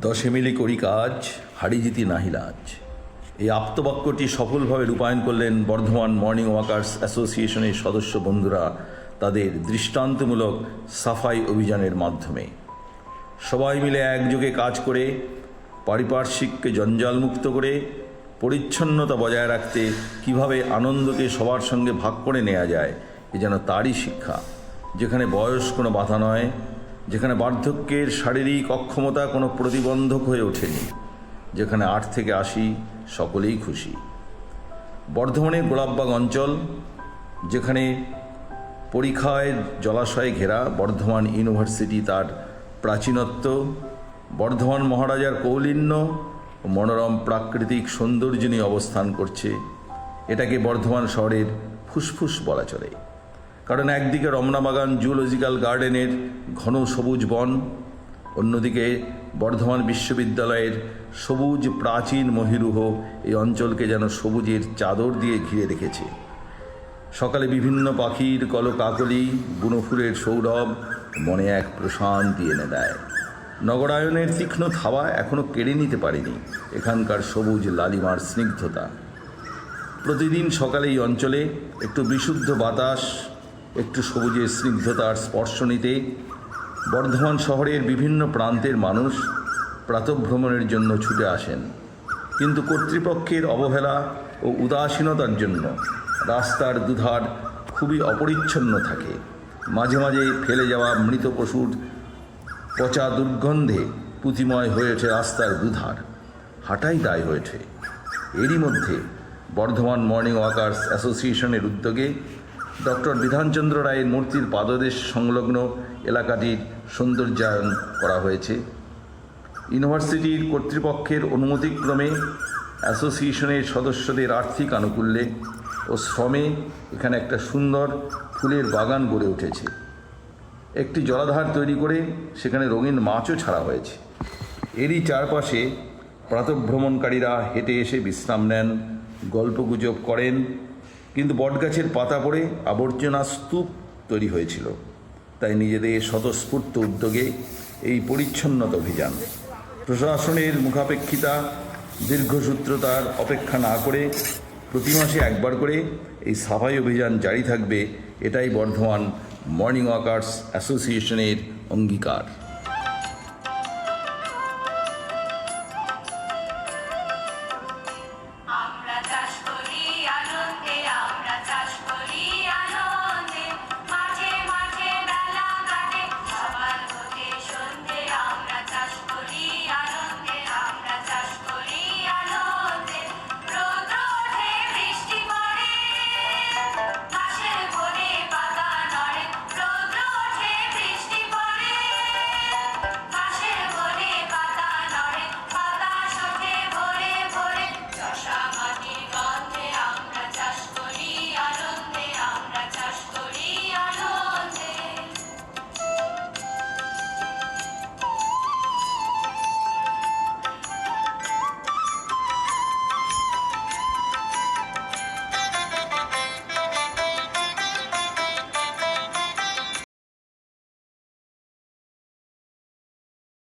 দশে মিলে করি কাজ হারি জিতি নাহি লাজ। এই আপ্তবাক্যটি সফলভাবে রূপায়ণ করলেন বর্ধমান মর্নিং ওয়াকার্স অ্যাসোসিয়েশনের সদস্য বন্ধুরা তাদের দৃষ্টান্তমূলক সাফাই অভিযানের মাধ্যমে। সবাই মিলে একযোগে কাজ করে, পারিপার্শ্বিককে জঞ্জালমুক্ত করে, পরিচ্ছন্নতা বজায় রাখতে কীভাবে আনন্দকে সবার সঙ্গে ভাগ করে নেওয়া যায়, এ যেন তারই শিক্ষা, যেখানে বয়স কোনো বাধা নয় যেখানে বার্ধক্যের শারীরিক অক্ষমতা কোনো প্রতিবন্ধক হয়ে ওঠেনি, যেখানে আট থেকে আশি সকলেই খুশি। বর্ধমানের গোলাপবাগ অঞ্চল, যেখানে পরীক্ষায় জলাশয়ে ঘেরা বর্ধমান ইউনিভার্সিটি তার প্রাচীনত্ব, বর্ধমান মহারাজার কৌলিন্য ও মনোরম প্রাকৃতিক সৌন্দর্য নিয়ে অবস্থান করছে। এটাকে বর্ধমান শহরের ফুসফুস বলা চলে। কারণ একদিকে রমনাবাগান জুলজিক্যাল গার্ডেনের ঘন সবুজ বন, অন্যদিকে বর্ধমান বিশ্ববিদ্যালয়ের সবুজ প্রাচীন মহিরুহ এই অঞ্চলকে যেন সবুজের চাদর দিয়ে ঘিরে রেখেছে। সকালে বিভিন্ন পাখির কলকাকলি বুনো ফুলের সৌরভ মনে এক প্রশান্তি এনে দেয়। নগরায়নের তীক্ষ্ণ থাওয়া এখনও কেড়ে নিতে পারেনি এখানকার সবুজ লালিমার স্নিগ্ধতা। প্রতিদিন সকালে এই অঞ্চলে একটু বিশুদ্ধ বাতাস একটু সবুজের স্নিগ্ধতার স্পর্শ নিতে বর্ধমান শহরের বিভিন্ন প্রান্তের মানুষ প্রাতভ্রমণের জন্য ছুটে আসেন। কিন্তু কর্তৃপক্ষের অবহেলা ও উদাসীনতার জন্য রাস্তার দুধার খুবই অপরিচ্ছন্ন থাকে। মাঝে মাঝে ফেলে যাওয়া মৃত পশুর পচা দুর্গন্ধে পুঁতিময় হয়ে ওঠে রাস্তার দুধার। হাঁটাই দায় হয়েছে। এরই মধ্যে বর্ধমান মর্নিং ওয়াকার্স অ্যাসোসিয়েশনের উদ্যোগে ডক্টর বিধানচন্দ্র রায়ের মূর্তির পাদদেশ সংলগ্ন এলাকাটির সৌন্দর্যায়ন করা হয়েছে। ইউনিভার্সিটির কর্তৃপক্ষের অনুমতিক্রমে অ্যাসোসিয়েশনের সদস্যদের আর্থিক আনুকূল্যে ও শ্রমে এখানে একটা সুন্দর ফুলের বাগান গড়ে উঠেছে। একটি জলাধার তৈরি করে সেখানে রঙিন মাছও ছাড়া হয়েছে। এরই চারপাশে প্রাতভ্রমণকারীরা হেঁটে এসে বিশ্রাম নেন, গল্পগুজব করেন কিন্তু বটগাছের পাতা পড়ে আবর্জনা স্তূপ তৈরি হয়েছিল। তাই নিজেদের স্বতঃস্ফূর্ত উদ্যোগে এই পরিচ্ছন্নতা অভিযান। প্রশাসনের মুখাপেক্ষিতা, দীর্ঘসূত্রতার অপেক্ষা না করে প্রতি মাসে একবার করে এই সাফাই অভিযান জারি থাকবে, এটাই বর্ধমান মর্নিং ওয়াকার্স অ্যাসোসিয়েশনের অঙ্গীকার।